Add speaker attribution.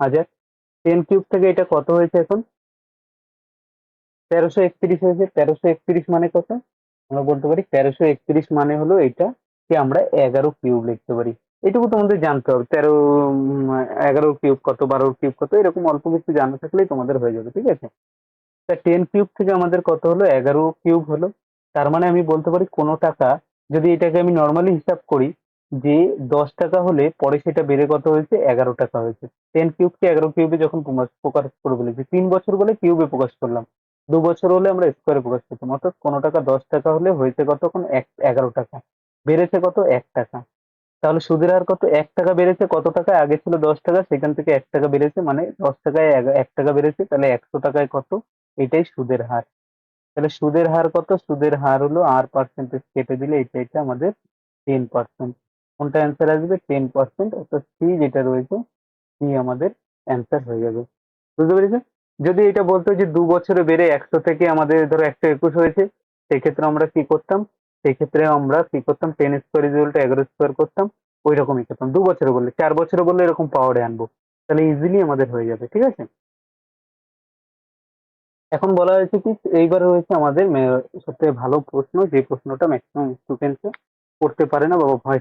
Speaker 1: হাজার। Ten cube থেকে এটা কত হয়েছে এখন? তেরোশো একত্রিশ হয়েছে। তেরোশো একত্রিশ মানে কত? আমরা বলতে পারি তেরোশো একত্রিশ মানে হলো এটা কি আমরা এগারো কিউব লিখতে পারি। এটুকু তোমাদের জানতে হবে। তেরো এগারো কিউব কত, বারো কিউব কত, এরকম অল্প কিছু জানা থাকলেই তোমাদের হয়ে যাবে, ঠিক আছে? তা টেন কিউব থেকে আমাদের কত হলো? এগারো কিউব হলো। তার মানে আমি বলতে পারি কোনো টাকা যদি এটাকে আমি নর্মালি হিসাব করি যে দশ টাকা হলে পরে সেটা বেড়ে কত হয়েছে? এগারো টাকা হয়েছে। টেন কিউবকে এগারো কিউবে যখন প্রকাশ করে ফেলেছি তিন বছর বলে কিউবে প্রকাশ করলাম। দু বছর হলে আমরা স্কোয়ারে প্রকাশ করতাম। অর্থাৎ কোনো টাকা দশ টাকা হলে হয়েছে কত এখন এগারো টাকা। বেড়েছে কত? এক টাকা। তাহলে সুদের হার কত? এক টাকা বেড়েছে। কত টাকা? আগে ছিল দশ টাকা, সেখান থেকে এক টাকা বেড়েছে মানে দশ টাকায় এক টাকা বেড়েছে, তাহলে একশো টাকায় কত? এটাই সুদের হার। তাহলে সুদের হার কত? সুদের হার হলো আর পার্সেন্টেজ কেটে দিলে এটা এটা আমাদের টেন পার্সেন্ট কোনটা অ্যান্সার আসবে? টেন পার্সেন্ট অর্থাৎ সি যেটা রয়েছে সি আমাদের অ্যান্সার হয়ে যাবে। বুঝতে পেরেছ যদি এটা বলতো যে দু বছরে বেড়ে একশো থেকে আমাদের ধরো একশো একুশ হয়েছে, সেক্ষেত্রে আমরা কি করতাম? সেক্ষেত্রে আমরা কি করতাম? টেন স্কোয়ার ইজুয়ালটা এগারো স্কোয়ার করতাম ওই রকমই করতাম। দু বছরে বললে, চার বছরে বললে এরকম পাওয়ারে আনব। তাহলে ইজিলি আমাদের হয়ে যাবে, ঠিক আছে? এখন বলা হয়েছে কি, এইবার হয়েছে আমাদের সবথেকে ভালো প্রশ্ন, যে প্রশ্নটা ম্যাক্সিমাম স্টুডেন্টস করতে পারে না বা ভয়